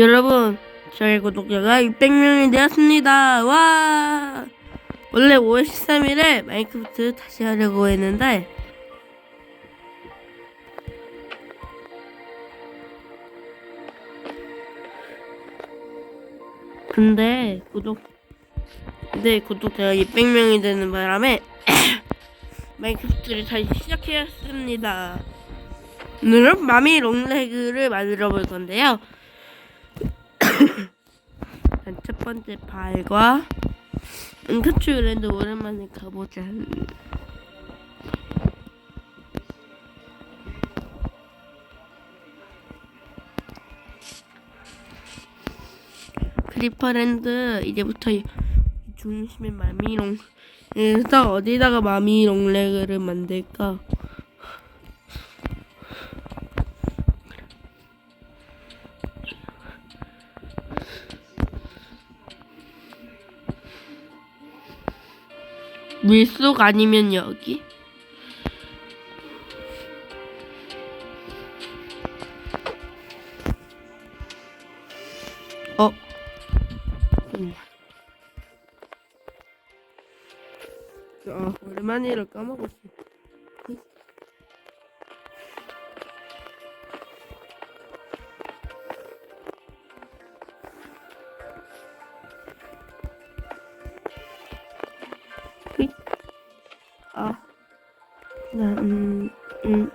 여러분, 저희 구독자가 600명이 되었습니다. 와! 원래 5월 13일에 마인크래프트 다시 하려고 했는데 근데 구독 근데 구독자가 600명이 되는 바람에 마인크래프트를 다시 시작했습니다. 오늘은 마미 롱레그를 만들어 볼 건데요. 첫 번째 발과 은카츄랜드 오랜만에 가보자. 크리퍼랜드 이제부터 중심에 마미롱 그래서 어디다가 마미롱 레그를 만들까? 물속 아니면 여기? 어? 음. 아, 오랜만이라 까먹었어. 음, 음.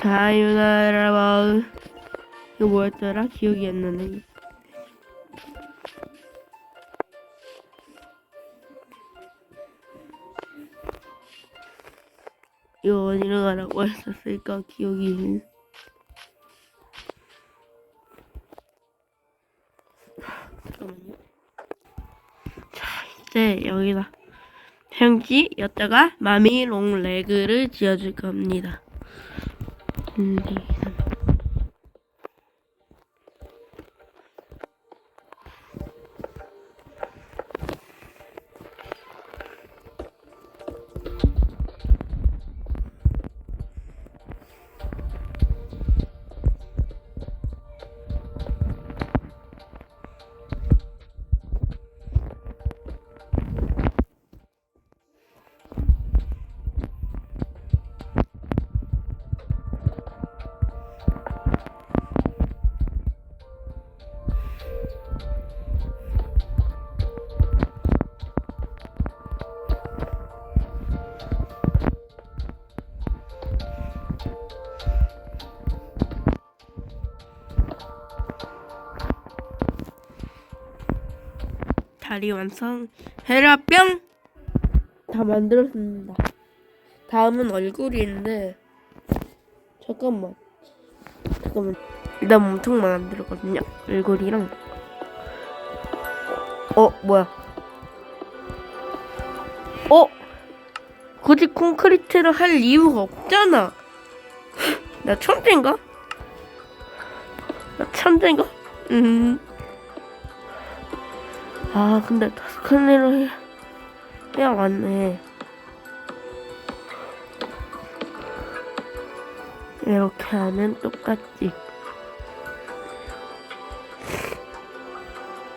사유나라 마을. 이거 뭐였더라? 기억이 안 나네. 이거 어디로 가라고 했었을까? 기억이. 잠깐만요. 자, 이제 여기다. 평지 여다가 마미 롱 레그를 지어줄 겁니다. 음, 다리 완성. 헤라 뿅. 다 만들었습니다. 다음은 얼굴인데 잠깐만. 잠깐만. 일단 엄청 만들었거든요. 얼굴이랑. 어 뭐야? 어? 굳이 콘크리트를 할 이유가 없잖아. 나 천재인가? 나 천재인가? 음. 아 근데 스카네로 해, 해야 맞네 이렇게 하면 똑같지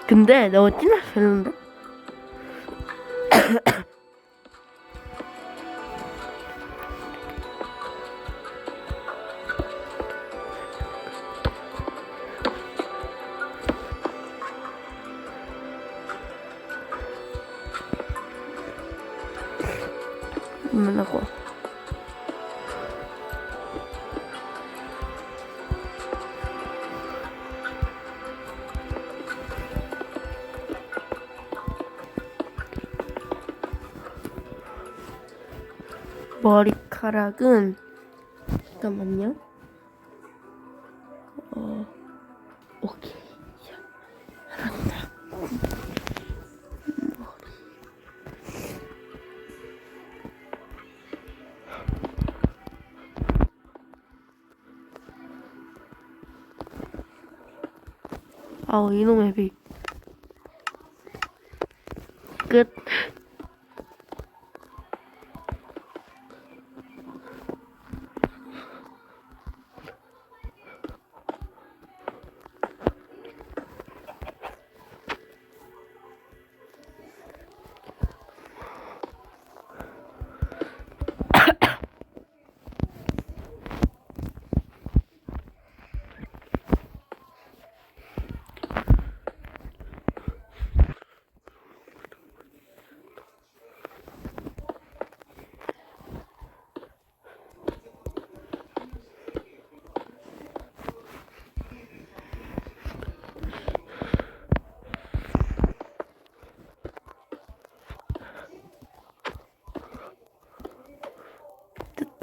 근데 너무 별론데? 그만하고 머리카락은 잠깐만요. 아우 이놈의 비. 끝.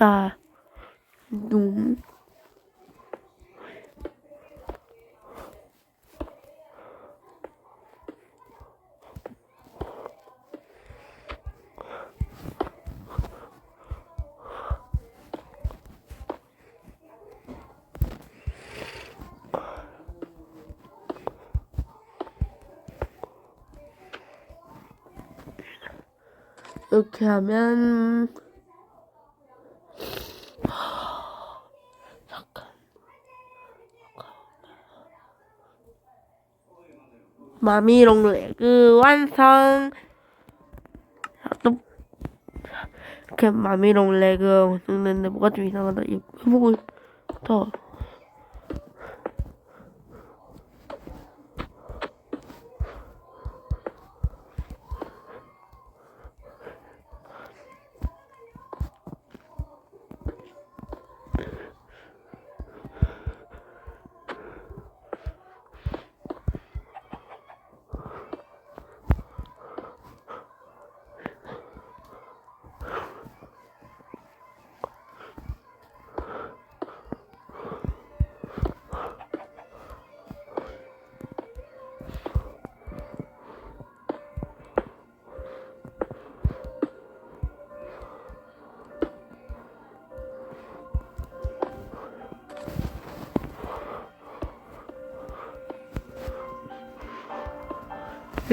나 놈. 이렇게 하면 마미롱 레그 완성 자, 또 이렇게 마미롱 레그 완성됐는데 뭐가 좀 이상하다. 이거 해보고 더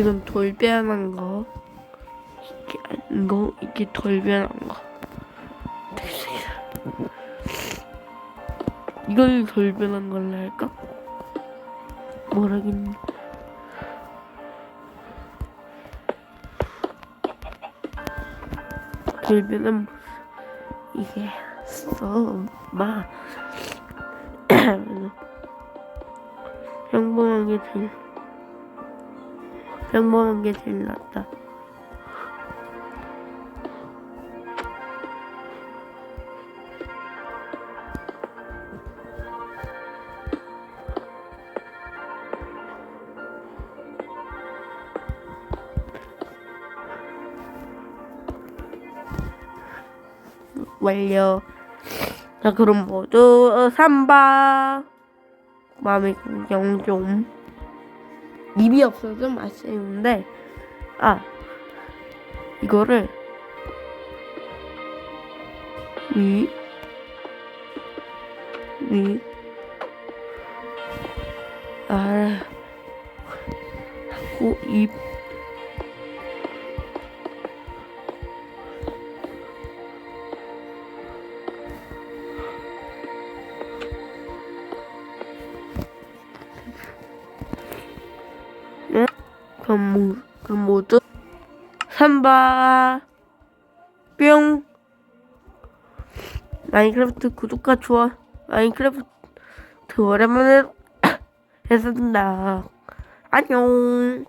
이건 돌변한 거. 이게 이거? 이게 돌변한 거. 이걸 돌변한 걸로 할까? 모르겠네 돌변은 이게 써마. 평범한 게 제일 평범한 게 제일 낫다. 완료. 자, 그럼 모두 삼바. 마음의 공경 좀. 입이 없어서 좀 아쉬운데, 아, 이거를, 위, 위, 하고, 입, 그럼, 모, 그럼 모두 삼바 뿅. 마인크래프트 구독과 좋아. 마인크래프트 오랜만에 했습니다. 안녕